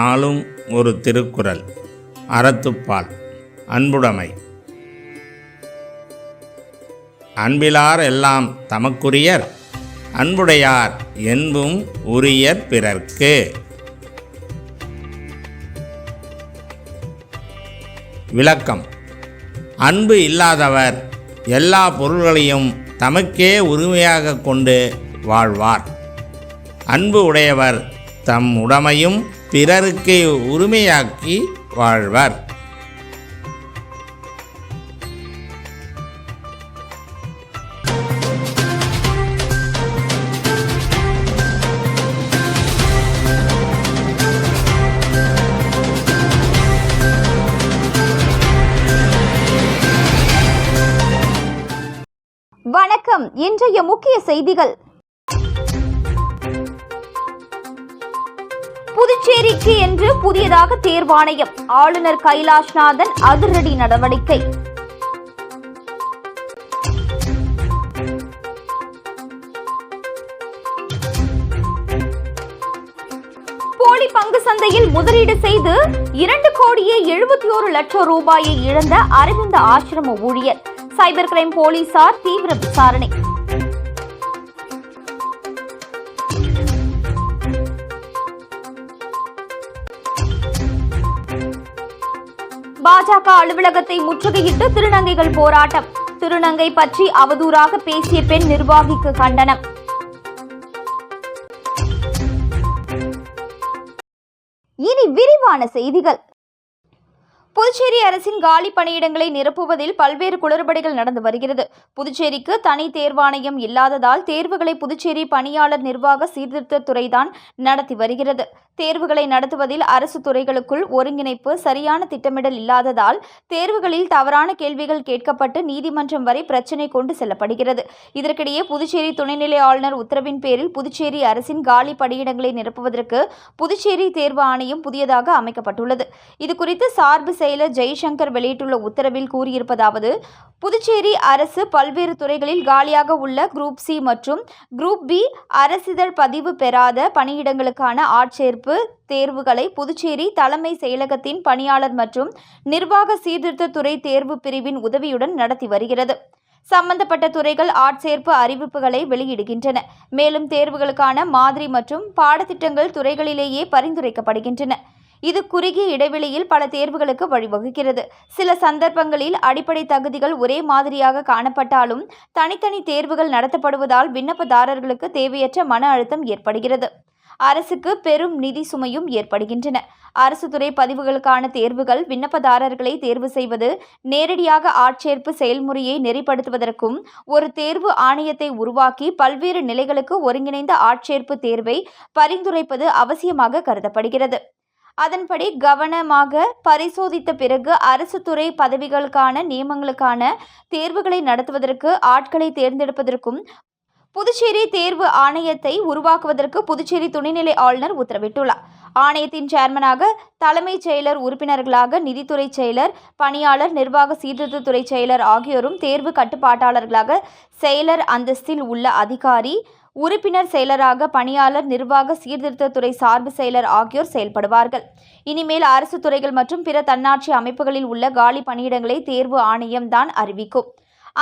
நாளும் ஒரு திருக்குறள். அறத்துப்பால். அன்புடைமை. அன்பிலார் எல்லாம் தமக்குரியர் அன்புடையார் என்பும் உரியர் பிறர்க்கு. விளக்கம். அன்பு இல்லாதவர் எல்லா பொருள்களையும் தமக்கே உரிமையாக கொண்டு வாழ்வார். அன்பு உடையவர் தம் உடைமையும் பிறருக்கு உரிமையாக்கி வாழ்வர். வணக்கம். இன்றைய முக்கிய செய்திகள். புதுச்சேரிக்கு என்று புதியதாக தேர்வாணையம். ஆளுநர் கைலாஷ்நாதன் அதிரடி நடவடிக்கை. போலி பங்கு சந்தையில் முதலீடு செய்து இரண்டு கோடியே எழுபத்தி ஒரு லட்சம் ரூபாயை இழந்த அரவிந்த ஆசிரம ஊழியர். சைபர் கிரைம் போலீசார் தீவிர விசாரணை. பாஜக அலுவலகத்தை முற்றுகையிட்டு திருநங்கைகள் போராட்டம். திருநங்கை பற்றி அவதூறாக பேசிய பெண் நிர்வாகிக்கு கண்டனம். இனி விரிவான செய்திகள். புதுச்சேரி அரசின் காலி பணியிடங்களை நிரப்புவதில் பல்வேறு குளறுபடிகள் நடந்து வருகிறது. புதுச்சேரிக்கு தனி தேர்வாணையம் இல்லாததால் தேர்வுகளை புதுச்சேரி பணியாளர் நிர்வாக சீர்திருத்த துறைதான் நடத்தி வருகிறது. தேர்வுகளை நடத்துவதில் அரசு துறைகளுக்குள் ஒருங்கிணைப்பு சரியான திட்டமிடல் இல்லாததால் தேர்வுகளில் தவறான கேள்விகள் கேட்கப்பட்டு நீதிமன்றம் வரை பிரச்சினை கொண்டு செல்லப்படுகிறது. இதற்கிடையே புதுச்சேரி துணைநிலை ஆளுநர் உத்தரவின் பேரில் புதுச்சேரி அரசின் காலி பணியிடங்களை நிரப்புவதற்கு புதுச்சேரி தேர்வு ஆணையம் புதியதாக அமைக்கப்பட்டுள்ளது. இதுகுறித்து சார்பு செயலர் ஜெய்சங்கர் வெளியிட்டுள்ள உத்தரவில் கூறியிருப்பதாவது புதுச்சேரி அரசு பல்வேறு துறைகளில் காலியாக உள்ள குரூப் சி மற்றும் குரூப் பி அரசிதழ் பதிவு பெறாத பணியிடங்களுக்கான ஆட்சேர்ப்பு தேர்வுகளை புதுச்சேரி தலைமை செயலகத்தின் பணியாளர் மற்றும் நிர்வாக சீர்திருத்த துறை தேர்வு பிரிவின் உதவியுடன் நடத்தி வருகிறது. சம்பந்தப்பட்ட துறைகள் ஆட்சேர்ப்பு அறிவிப்புகளை வெளியிடுகின்றன. மேலும் தேர்வுகளுக்கான மாதிரி மற்றும் பாடத்திட்டங்கள் துறைகளிலேயே பரிந்துரைக்கப்படுகின்றன. இது குறுகிய இடைவெளியில் பல தேர்வுகளுக்கு வழிவகுக்கிறது. சில சந்தர்ப்பங்களில் அடிப்படை தகுதிகள் ஒரே மாதிரியாக காணப்பட்டாலும் தனித்தனி தேர்வுகள் நடத்தப்படுவதால் விண்ணப்பதாரர்களுக்கு தேவையற்ற மன அழுத்தம் ஏற்படுகிறது. அரசுக்கு பெரும் நிதி சுமையும் ஏற்படுகின்றன. அரசு துறை பதிவுகளுக்கான தேர்வுகள் விண்ணப்பதாரர்களை தேர்வு செய்வது நேரடியாக ஆட்சேர்ப்பு செயல்முறையை நெறிப்படுத்துவதற்கும் ஒரு தேர்வு ஆணையத்தை உருவாக்கி பல்வேறு நிலைகளுக்கு ஒருங்கிணைந்த ஆட்சேர்ப்பு தேர்வை பரிந்துரைப்பது அவசியமாக கருதப்படுகிறது. அதன்படி கவனமாக பரிசோதித்த பிறகு அரசு துறை பதவிகளுக்கான நியமங்களுக்கான தேர்வுகளை நடத்துவதற்கு ஆட்களை தேர்ந்தெடுப்பதற்கும் புதுச்சேரி தேர்வு ஆணையத்தை உருவாக்குவதற்கு புதுச்சேரி துணைநிலை ஆளுநர் உத்தரவிட்டுள்ளார். ஆணையத்தின் சேர்மனாக தலைமைச் செயலர் உறுப்பினர்களாக நிதித்துறை செயலர் பணியாளர் நிர்வாக சீர்திருத்தத்துறை செயலர் ஆகியோரும் தேர்வு கட்டுப்பாட்டாளர்களாக செயலர் அந்தஸ்தில் உள்ள அதிகாரி உறுப்பினர் செயலராக பணியாளர் நிர்வாக சீர்திருத்தத்துறை சார்பு செயலர் ஆகியோர் செயல்படுவார்கள். இனிமேல் அரசு துறைகள் மற்றும் பிற தன்னாட்சி அமைப்புகளில் உள்ள காலி பணியிடங்களை தேர்வு ஆணையம் தான் அறிவிக்கும்.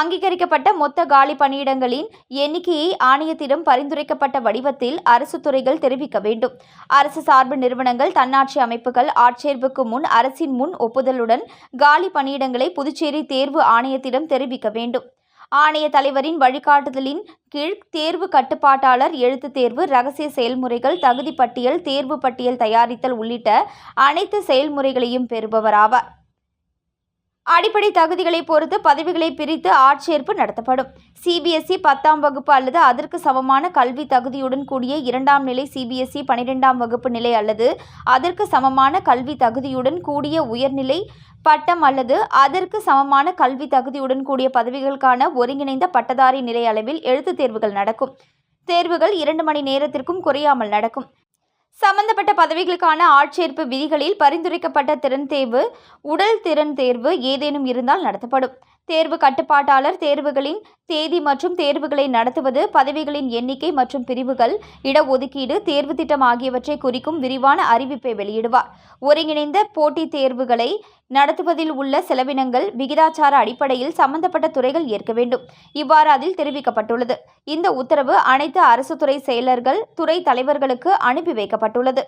அங்கீகரிக்கப்பட்ட மொத்த காலி பணியிடங்களின் எண்ணிக்கையை ஆணையத்திடம் பரிந்துரைக்கப்பட்ட வடிவத்தில் அரசு துறைகள் தெரிவிக்க வேண்டும். அரசு சார்பு நிறுவனங்கள் தன்னாட்சி அமைப்புகள் ஆட்சேர்வுக்கு முன் அரசின் முன் ஒப்புதலுடன் காலி பணியிடங்களை புதுச்சேரி தேர்வு ஆணையத்திடம் தெரிவிக்க வேண்டும். ஆணைய தலைவரின் வழிகாட்டுதலின் கீழ் தேர்வு கட்டுப்பாட்டாளர் எழுத்துத் தேர்வு ரகசிய செயல்முறைகள் தகுதி பட்டியல் தேர்வு பட்டியல் தயாரித்தல் உள்ளிட்ட அனைத்து செயல்முறைகளையும் பெறுபவராவார். அடிப்படை தகுதிகளை பொறுத்து பதவிகளை பிரித்து ஆட்சேர்ப்பு நடத்தப்படும். சிபிஎஸ்இ பத்தாம் வகுப்பு அல்லது அதற்கு சமமான கல்வி தகுதியுடன் கூடிய இரண்டாம் நிலை சிபிஎஸ்இ பனிரெண்டாம் வகுப்பு நிலை அல்லது அதற்கு சமமான கல்வி தகுதியுடன் கூடிய உயர்நிலை பட்டம் அல்லது அதற்கு சமமான கல்வி தகுதியுடன் கூடிய பதவிகளுக்கான ஒருங்கிணைந்த பட்டதாரி நிலை அளவில் எழுத்துத் தேர்வுகள் நடக்கும். தேர்வுகள் இரண்டு மணி நேரத்திற்கும் குறையாமல் நடக்கும். சம்பந்தப்பட்ட பதவிகளுக்கான ஆட்சேர்ப்பு விதிகளில் பரிந்துரைக்கப்பட்ட திறன் தேர்வு உடல் திறன் தேர்வு ஏதேனும் இருந்தால் நடத்தப்படும். தேர்வு கட்டுப்பாட்டாளர் தேர்வுகளின் தேதி மற்றும் தேர்வுகளை நடத்துவது பதவிகளின் எண்ணிக்கை மற்றும் பிரிவுகள் இடஒதுக்கீடு தேர்வு திட்டம் ஆகியவற்றை குறிக்கும் விரிவான அறிவிப்பை வெளியிடுவார். ஒருங்கிணைந்த போட்டித் தேர்வுகளை நடத்துவதில் உள்ள செலவினங்கள் விகிதாச்சார அடிப்படையில் சம்பந்தப்பட்ட துறைகள் ஏற்க வேண்டும். இவ்வாறு அதில் தெரிவிக்கப்பட்டுள்ளது. இந்த உத்தரவு அனைத்து அரசு துறை செயலர்கள் துறை தலைவர்களுக்கு அனுப்பி வைக்கப்பட்டுள்ளது.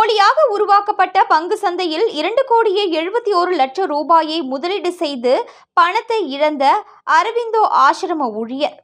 போலியாக உருவாக்கப்பட்ட பங்கு சந்தையில் இரண்டு கோடியே எழுபத்தி ஒரு லட்சம் ரூபாயை முதலீடு செய்து பணத்தை இழந்த அரவிந்தோ ஆசிரம ஊழியர்.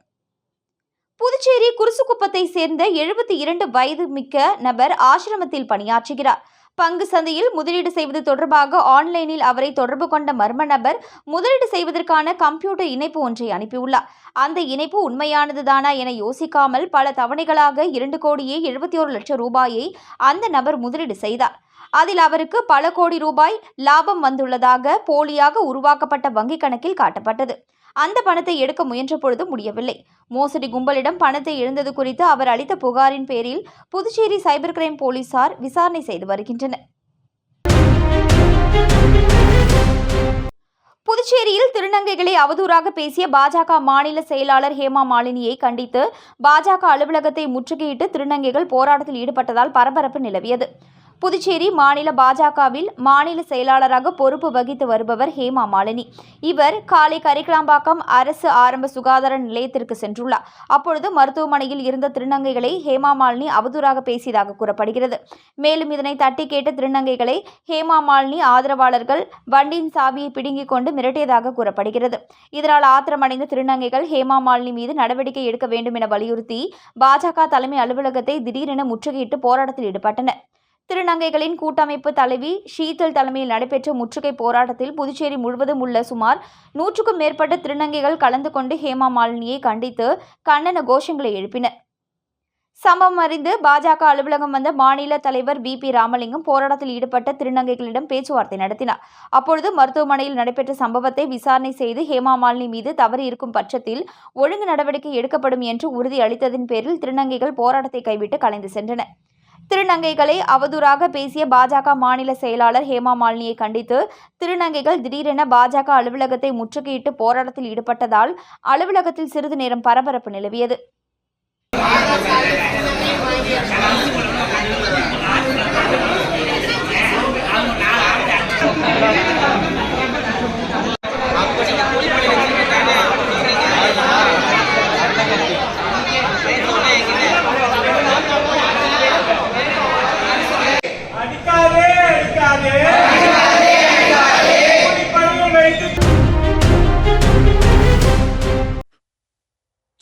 புதுச்சேரி குருசுக்குப்பத்தை சேர்ந்த எழுபத்தி இரண்டு வயது மிக்க நபர் ஆசிரமத்தில் பணியாற்றுகிறார். பங்கு சந்தையில் முதலீடு செய்வது தொடர்பாக ஆன்லைனில் அவரை தொடர்பு கொண்ட மர்ம நபர் முதலீடு செய்வதற்கான கம்ப்யூட்டர் இணைப்பு ஒன்றை அனுப்பியுள்ளார். அந்த இணைப்பு உண்மையானதுதானா என யோசிக்காமல் பல தவணைகளாக இரண்டு கோடியே எழுபத்தி ஒரு லட்சம் ரூபாயை அந்த நபர் முதலீடு செய்தார். அதில் அவருக்கு பல கோடி ரூபாய் லாபம் வந்துள்ளதாக போலியாக உருவாக்கப்பட்ட வங்கிக் கணக்கில் காட்டப்பட்டது. அந்த பணத்தை எடுக்க முயன்ற பொழுது முடியவில்லை. மோசடி கும்பலிடம் பணத்தை இழந்தது குறித்து அவர் அளித்த புகாரின் பேரில் புதுச்சேரி சைபர் கிரைம் போலீசார் விசாரணை செய்து வருகின்றனர். புதுச்சேரியில் திருநங்கைகளை அவதூறாக பேசிய பாஜக மாநில செயலாளர் ஹேமா மாலினியை கண்டித்து பாஜக அலுவலகத்தை முற்றுகையிட்டு திருநங்கைகள் போராட்டத்தில் ஈடுபட்டதால் பரபரப்பு நிலவியது. புதுச்சேரி மாநில பாஜகவில் மாநில செயலாளராக பொறுப்பு வகித்து வருபவர் ஹேமா மாலினி. இவர் காலை கரிக்கலாம்பாக்கம் அரசு ஆரம்ப சுகாதார நிலையத்திற்கு சென்றுள்ளார். அப்பொழுது மருத்துவமனையில் இருந்த திருநங்கைகளை ஹேமா மாலினி அவதூறாக பேசியதாக கூறப்படுகிறது. மேலும் இதனை தட்டி கேட்ட திருநங்கைகளை ஹேமா மாலினி ஆதரவாளர்கள் வண்டியின் சாவியை பிடுங்கிக் கொண்டு மிரட்டியதாக கூறப்படுகிறது. இதனால் ஆத்திரமடைந்த திருநங்கைகள் ஹேமா மாலினி மீது நடவடிக்கை எடுக்க வேண்டும் என வலியுறுத்தி பாஜக தலைமை அலுவலகத்தை திடீரென முற்றுகையிட்டு போராட்டத்தில் ஈடுபட்டனர். திருநங்கைகளின் கூட்டமைப்பு தலைவி ஷீதல் தலைமையில் நடைபெற்ற முற்றுகை போராட்டத்தில் புதுச்சேரி முழுவதும் உள்ள சுமார் நூற்றுக்கும் மேற்பட்ட திருநங்கைகள் கலந்து கொண்டு ஹேமா மாலினியை கண்டித்து கண்டன கோஷங்களை எழுப்பினர். சம்பவம் அறிந்து பாஜக அலுவலகம் வந்த மாநில தலைவர் பி பி ராமலிங்கம் போராட்டத்தில் ஈடுபட்ட திருநங்கைகளிடம் பேச்சுவார்த்தை நடத்தினார். அப்பொழுது மருத்துவமனையில் நடைபெற்ற சம்பவத்தை விசாரணை செய்து ஹேமா மாலினி மீது தவறு இருக்கும் பட்சத்தில் ஒழுங்கு நடவடிக்கை எடுக்கப்படும் என்று உறுதி அளித்ததின் பேரில் திருநங்கைகள் போராட்டத்தை கைவிட்டு கலைந்து சென்றனர். திருநங்கைகளை அவதூறாக பேசிய பாஜக மாநில செயலாளர் ஹேமா மாலினியை கண்டித்து திருநங்கைகள் திடீரென பாஜக அலுவலகத்தை முற்றுகையிட்டு போராட்டத்தில் ஈடுபட்டதால் அலுவலகத்தில் சிறிது நேரம் பரபரப்பு நிலவியது. அடிக்காதே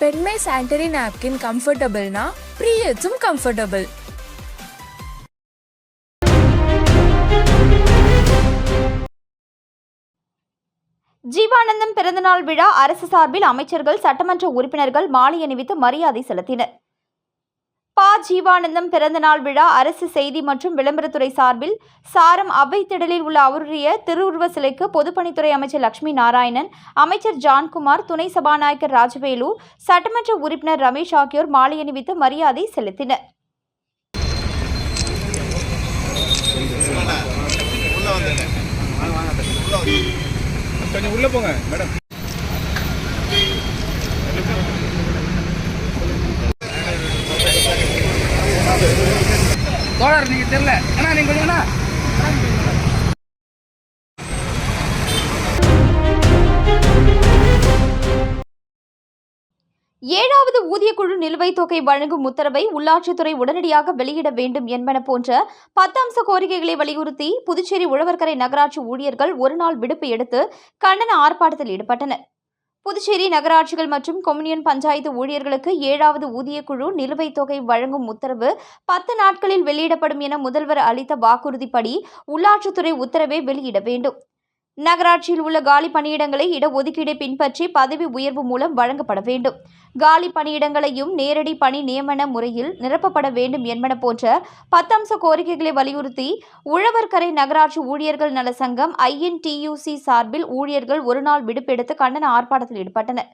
பெண்மை சானிட்டரி நாப்கின் கம்ஃபர்டபுள்னா ப்ரீயட்ஸும் கம்ஃபர்டபுள் ஜீவானந்தம் பிறந்தநாள் விழா அரசு சார்பில் அமைச்சர்கள் சட்டமன்ற உறுப்பினர்கள் மாலை அணிவித்து மரியாதை செலுத்தினர். பா ஜீவானந்தம் பிறந்தநாள் விழா அரசு செய்தி மற்றும் விளம்பரத்துறை சார்பில் சாரம் அவ்வை திடலில் உள்ள அவருடைய திருவுருவ சிலைக்கு பொதுப்பணித்துறை அமைச்சர் லட்சுமி நாராயணன் அமைச்சர் ஜான்குமார் துணை சபாநாயகர் ராஜவேலு சட்டமன்ற உறுப்பினர் ரமேஷ் ஆகியோர் மாலை அணிவித்து மரியாதை செலுத்தினர். உள்ள போங்க மேடம். தோழர் நீங்க தெரியல? ஏன்னா நீங்க கொஞ்சம் ஏழாவது ஊதியக்குழு நிலுவைத் தொகை வழங்கும் உத்தரவை உள்ளாட்சித்துறை உடனடியாக வெளியிட வேண்டும் என்பன போன்ற பத்தாம்ச கோரிக்கைகளை வலியுறுத்தி புதுச்சேரி உழவர்கரை நகராட்சி ஊழியர்கள் ஒருநாள் விடுப்பு எடுத்து கண்டன ஆர்ப்பாட்டத்தில் ஈடுபட்டனர். புதுச்சேரி நகராட்சிகள் மற்றும் கொம்யூனியன் பஞ்சாயத்து ஊழியர்களுக்கு ஏழாவது ஊதியக்குழு நிலுவைத் தொகை வழங்கும் உத்தரவு பத்து நாட்களில் வெளியிடப்படும் என முதல்வர் அளித்த வாக்குறுதிப்படி உள்ளாட்சித்துறை உத்தரவை வெளியிட வேண்டும். நகராட்சியில் உள்ள காலி பணியிடங்களை இடஒதுக்கீடை பின்பற்றி பதவி உயர்வு மூலம் வழங்கப்பட வேண்டும். காலி பணியிடங்களையும் நேரடி பணி நியமன முறையில் நிரப்பப்பட வேண்டும் என்பன போன்ற பத்தம்ச கோரிக்கைகளை வலியுறுத்தி உழவர்கரை நகராட்சி ஊழியர்கள் நல சங்கம் ஐஎன்டியூசி சார்பில் ஊழியர்கள் ஒருநாள் விடுப்பெடுத்து கண்டன ஆர்ப்பாட்டத்தில் ஈடுபட்டனர்.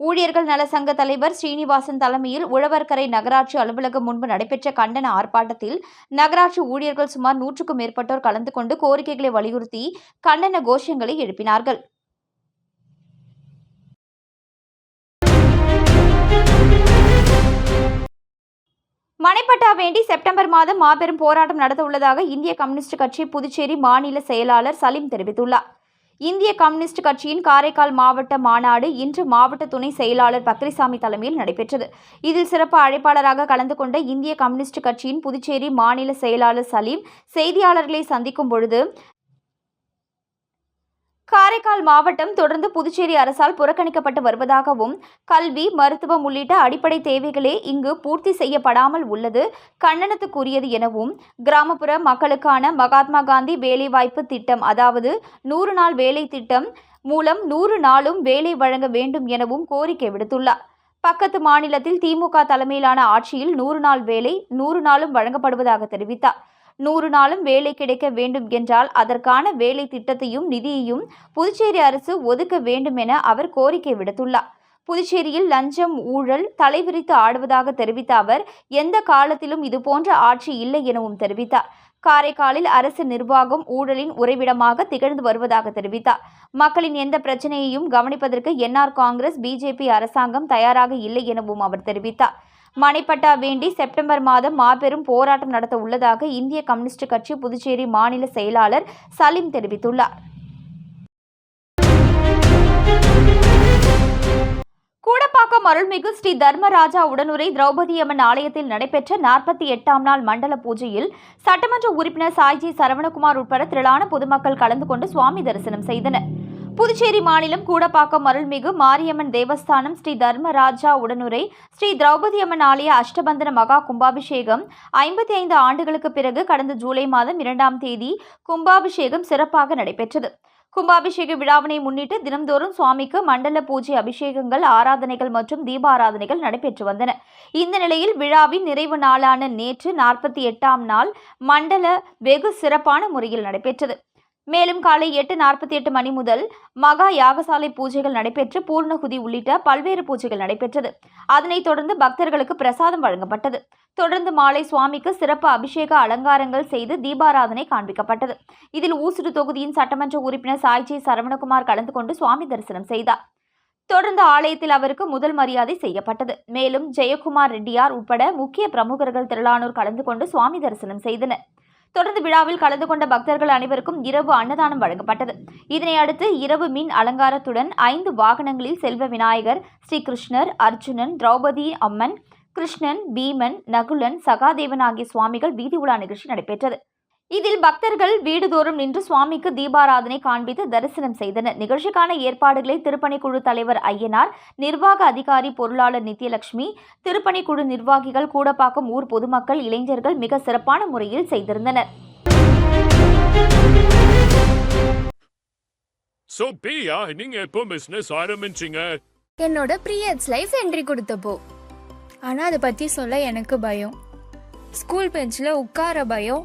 ஊழியர்கள் நல சங்க தலைவர் ஸ்ரீனிவாசன் தலைமையில் உழவர்கரை நகராட்சி அலுவலகம் முன்பு நடைபெற்ற கண்டன ஆர்ப்பாட்டத்தில் நகராட்சி ஊழியர்கள் சுமார் நூற்றுக்கும் மேற்பட்டோர் கலந்து கொண்டு கோரிக்கைகளை வலியுறுத்தி கண்டன கோஷங்களை எழுப்பினார்கள். மனைப்பட்டா வேண்டி செப்டம்பர் மாதம் மாபெரும் போராட்டம் நடத்த உள்ளதாக இந்திய கம்யூனிஸ்ட் கட்சி புதுச்சேரி மாநில செயலாளர் சலீம் தெரிவித்துள்ளார். இந்திய கம்யூனிஸ்ட் கட்சியின் காரைக்கால் மாவட்ட மாநாடு இன்று மாவட்ட துணை செயலாளர் பக்ரிசாமி தலைமையில் நடைபெற்றது. இதில் சிறப்பு அழைப்பாளராக கலந்து கொண்ட இந்திய கம்யூனிஸ்ட் கட்சியின் புதுச்சேரி மாநில செயலாளர் சலீம் செய்தியாளர்களை சந்திக்கும் பொழுது காரைக்கால் மாவட்டம் தொடர்ந்து புதுச்சேரி அரசால் புறக்கணிக்கப்பட்டு வருவதாகவும் கல்வி மருத்துவம் உள்ளிட்ட அடிப்படை தேவைகளே இங்கு பூர்த்தி செய்யப்படாமல் உள்ளது கண்டனத்துக்குரியது எனவும் கிராமப்புற மக்களுக்கான மகாத்மா காந்தி வேலைவாய்ப்பு திட்டம் அதாவது நூறு நாள் வேலை திட்டம் மூலம் நூறு நாளும் வேலை வழங்க வேண்டும் எனவும் கோரிக்கை விடுத்துள்ளார். பக்கத்து மாநிலத்தில் திமுக தலைமையிலான ஆட்சியில் நூறு நாள் வேலை நூறு நாளும் வழங்கப்படுவதாக தெரிவித்தார். நூறு நாளும் வேலை கிடைக்க வேண்டும் என்றால் அதற்கான வேலை திட்டத்தையும் நிதியையும் புதுச்சேரி அரசு ஒதுக்க வேண்டும் என அவர் கோரிக்கை விடுத்துள்ளார். புதுச்சேரியில் லஞ்சம் ஊழல் தலைவிரித்து ஆடுவதாக தெரிவித்த அவர் எந்த காலத்திலும் இதுபோன்ற ஆட்சி இல்லை எனவும் தெரிவித்தார். காரைக்காலில் அரசு நிர்வாகம் ஊழலின் உறைவிடமாக திகழ்ந்து வருவதாக தெரிவித்தார். மக்களின் எந்த பிரச்சனையையும் கவனிப்பதற்கு என்ஆர் காங்கிரஸ் பிஜேபி அரசாங்கம் தயாராக இல்லை எனவும் அவர் தெரிவித்தார். மணிப்பட்டா வேண்டி செப்டம்பர் மாதம் மாபெரும் போராட்டம் நடத்த உள்ளதாக இந்திய கம்யூனிஸ்ட் கட்சி புதுச்சேரி மாநில செயலாளர் சலீம் தெரிவித்துள்ளார். கூடப்பாக்கம் அருள்மிகு ஸ்ரீ தர்மராஜா உடனுரை திரௌபதி அம்மன் ஆலயத்தில் நடைபெற்ற நாற்பத்தி எட்டாம் நாள் மண்டல பூஜையில் சட்டமன்ற உறுப்பினர் சாய்ஜி சரவணகுமார் உட்பட திரளான பொதுமக்கள் கலந்து கொண்டு சுவாமி தரிசனம் செய்தனர். புதுச்சேரி மாநிலம் கூடப்பாக்கம் அருள்மிகு மாரியம்மன் தேவஸ்தானம் ஸ்ரீ தர்மராஜா உடனுரை ஸ்ரீ திரௌபதி அம்மன் ஆலய அஷ்டபந்தன மகா கும்பாபிஷேகம் ஐம்பத்தி ஐந்து ஆண்டுகளுக்கு பிறகு கடந்த ஜூலை மாதம் இரண்டாம் தேதி கும்பாபிஷேகம் சிறப்பாக நடைபெற்றது. கும்பாபிஷேக விழாவினை முன்னிட்டு தினம்தோறும் சுவாமிக்கு மண்டல பூஜை அபிஷேகங்கள் ஆராதனைகள் மற்றும் தீபாராதனைகள் நடைபெற்று வந்தன. இந்த நிலையில் விழாவின் நிறைவு நாளான நேற்று நாற்பத்தி எட்டாம் நாள் மண்டல வெகு சிறப்பான முறையில் நடைபெற்றது. மேலும் காலை எட்டு நாற்பத்தி எட்டு மணி முதல் மகா யாகசாலை பூஜைகள் நடைபெற்று பூர்ணகுதி உள்ளிட்ட பல்வேறு பூஜைகள் நடைபெற்றது. அதனைத் தொடர்ந்து பக்தர்களுக்கு பிரசாதம் வழங்கப்பட்டது. தொடர்ந்து மாலை சுவாமிக்கு சிறப்பு அபிஷேக அலங்காரங்கள் செய்து தீபாராதனை காண்பிக்கப்பட்டது. இதில் ஊசுடு தொகுதியின் சட்டமன்ற உறுப்பினர் சாய்ஜி சரவணகுமார் கலந்து கொண்டு சுவாமி தரிசனம் செய்தார். தொடர்ந்து ஆலயத்தில் அவருக்கு முதல் மரியாதை செய்யப்பட்டது. மேலும் ஜெயக்குமார் ரெட்டியார் உட்பட முக்கிய பிரமுகர்கள் திரளானோர் கலந்து கொண்டு சுவாமி தரிசனம் செய்தனர். தொடர்ந்து விழாவில் கலந்து கொண்ட பக்தர்கள் அனைவருக்கும் இரவு அன்னதானம் வழங்கப்பட்டது. இதனை அடுத்து இரவு மின் அலங்காரத்துடன் ஐந்து வாகனங்களில் செல்வ விநாயகர் ஸ்ரீகிருஷ்ணர் அர்ஜுனன் திரௌபதி அம்மன் கிருஷ்ணன் பீமன் நகுலன் சகாதேவன் ஆகிய சுவாமிகள் வீதி உலா நிகழ்ச்சி நடைபெற்றது. இதில் பக்தர்கள் வீடுதோறும் நின்று சுவாமிக்கு தீபாராதனை காண்பித்து தரிசனம் செய்தனர். நிகழ்ச்சிக்கான ஏற்பாடுகளை திருப்பணிக்குழு தலைவர் ஐயனார் நிர்வாக அதிகாரி பொருளாளர் நித்யலட்சுமி திருப்பணிக்குழு நிர்வாகிகள் கூடப்பாக்கம் ஊர் பொதுமக்கள் இளைஞர்கள் மிக சிறப்பான முறையில் செய்திருந்தனர். சோ பிரியா நீங்க எப்போ பிசினஸ் ஆரம்பிச்சீங்க? என்னோட ப்ரீயட்ஸ் லைஃப் என்ட்ரி கொடுத்தப்போ. ஆனால் அதை பற்றி சொல்ல எனக்கு பயம். ஸ்கூல் பெஞ்சில் உட்கார பயம்.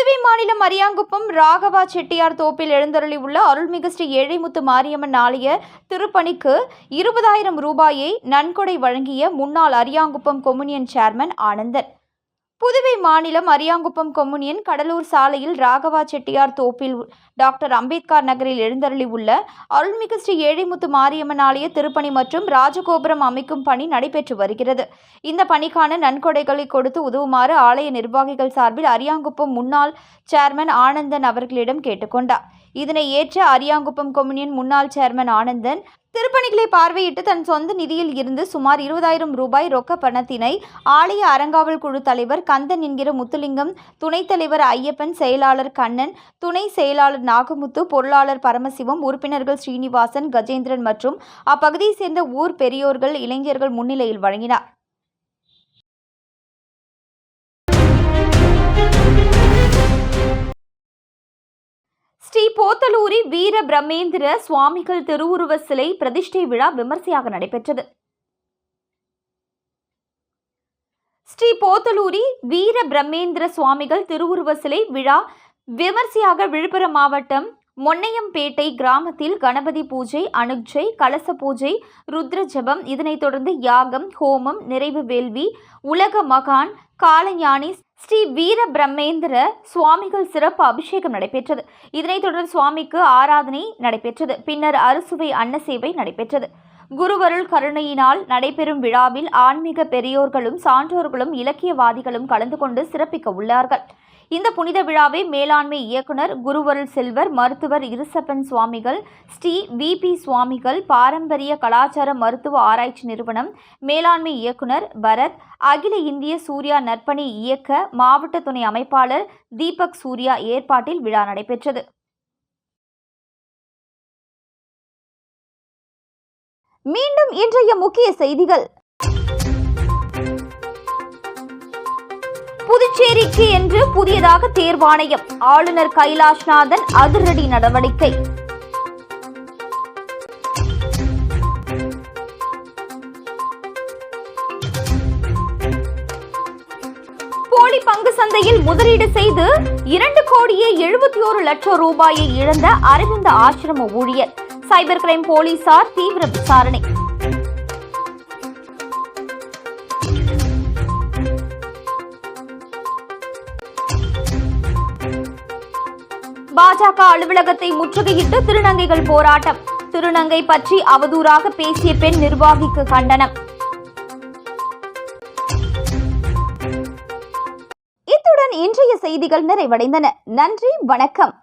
புதுவை மாநிலம் அரியாங்குப்பம் ராகவா செட்டியார் தோப்பில் எழுந்தருளி உள்ள அருள்மிகு ஸ்ரீ ஏழைமுத்து மாரியம்மன் ஆலய திருப்பணிக்கு இருபதாயிரம் ரூபாயை நன்கொடை வழங்கிய முன்னாள் அரியாங்குப்பம் கொம்யூனியன் சேர்மன் ஆனந்தன். புதுவை மாநிலம் அரியாங்குப்பம் கொம்முனியன் கடலூர் சாலையில் ராகவா செட்டியார் தோப்பில் டாக்டர் அம்பேத்கர் நகரில் எழுந்தருளி உள்ள அருள்மிகு ஸ்ரீ ஏழைமுத்து மாரியம்மன் ஆலய திருப்பணி மற்றும் ராஜகோபுரம் அமைக்கும் பணி நடைபெற்று வருகிறது. இந்த பணிக்கான நன்கொடைகளை கொடுத்து உதவுமாறு ஆலய நிர்வாகிகள் சார்பில் அரியாங்குப்பம் முன்னாள் சேர்மன் ஆனந்தன் அவர்களிடம் கேட்டுக்கொண்டார். இதனை ஏற்ற அரியாங்குப்பம் கொம்யூனியன் முன்னாள் சேர்மன் ஆனந்தன் திருப்பணிகளை பார்வையிட்டு தன் சொந்த நிதியில் இருந்து சுமார் இருபதாயிரம் ரூபாய் ரொக்க பணத்தினை ஆலய அறங்காவல் குழு தலைவர் கந்தன் என்கிற முத்துலிங்கம் துணைத் தலைவர் ஐயப்பன் செயலாளர் கண்ணன் துணை செயலாளர் நாகமுத்து பொருளாளர் பரமசிவம் உறுப்பினர்கள் ஸ்ரீனிவாசன் கஜேந்திரன் மற்றும் அப்பகுதியைச் சேர்ந்த ஊர் பெரியோர்கள் இளைஞர்கள் முன்னிலையில் வழங்கினார். ஸ்ரீ போத்தலூரி வீர பிரம்மேந்திர சுவாமிகள் திருவுருவ சிலை பிரதிஷ்டை விழா விமர்சையாக நடைபெற்றது. ஸ்ரீ போத்தலூரி வீர பிரம்மேந்திர சுவாமிகள் திருவுருவ சிலை விழா விமர்சையாக விழுப்புரம் மாவட்டம் மொன்னையம்பேட்டை கிராமத்தில் கணபதி பூஜை அனுஜை கலச பூஜை ருத்ர ஜபம் இதனைத் தொடர்ந்து யாகம் ஹோமம் நிறைவு வேள்வி உலக மகான் காலஞானி ஸ்ரீ வீர பிரம்மேந்திர சுவாமிகள் சிறப்பு அபிஷேகம் நடைபெற்றது. இதனைத் தொடர்ந்து சுவாமிக்கு ஆராதனை நடைபெற்றது. பின்னர் அறுசுவை அன்னசேவை நடைபெற்றது. குருவருள் கருணையினால் நடைபெறும் விழாவில் ஆன்மீக பெரியோர்களும் சான்றோர்களும் இலக்கியவாதிகளும் கலந்து கொண்டு சிறப்பிக்க உள்ளார்கள். இந்த புனித விழாவை மேலாண்மை இயக்குனர் குருவருள் செல்வர் மருத்துவர் இருசப்பன் சுவாமிகள் ஸ்ரீ விபி சுவாமிகள் பாரம்பரிய கலாச்சார மருத்துவ ஆராய்ச்சி நிறுவனம் மேலாண்மை இயக்குனர் பரத் அகில இந்திய சூர்யா நற்பணி இயக்க மாவட்ட துணை அமைப்பாளர் தீபக் சூர்யா ஏற்பாட்டில் விழா நடைபெற்றது. மீண்டும் இன்றைய முக்கிய செய்திகள். புதுச்சேரிக்கு என்று புதியதாக தேர்வாணையம். ஆளுநர் கைலாஷ்நாதன் அதிரடி நடவடிக்கை. போலி பங்கு சந்தையில் முதலீடு செய்து இரண்டு கோடியே எழுபத்தி ஒரு லட்சம் ரூபாயை இழந்த அரவிந்த ஆசிரம ஊழியர். சைபர் கிரைம் போலீசார் தீவிர விசாரணை. பாஜக அலுவலகத்தை முற்றுகையிட்டு திருநங்கைகள் போராட்டம். திருநங்கை பற்றி அவதூறாக பேசிய பெண் நிர்வாகிக்கு கண்டனம். இத்துடன் இன்றைய செய்திகள் நிறைவடைந்தன. நன்றி வணக்கம்.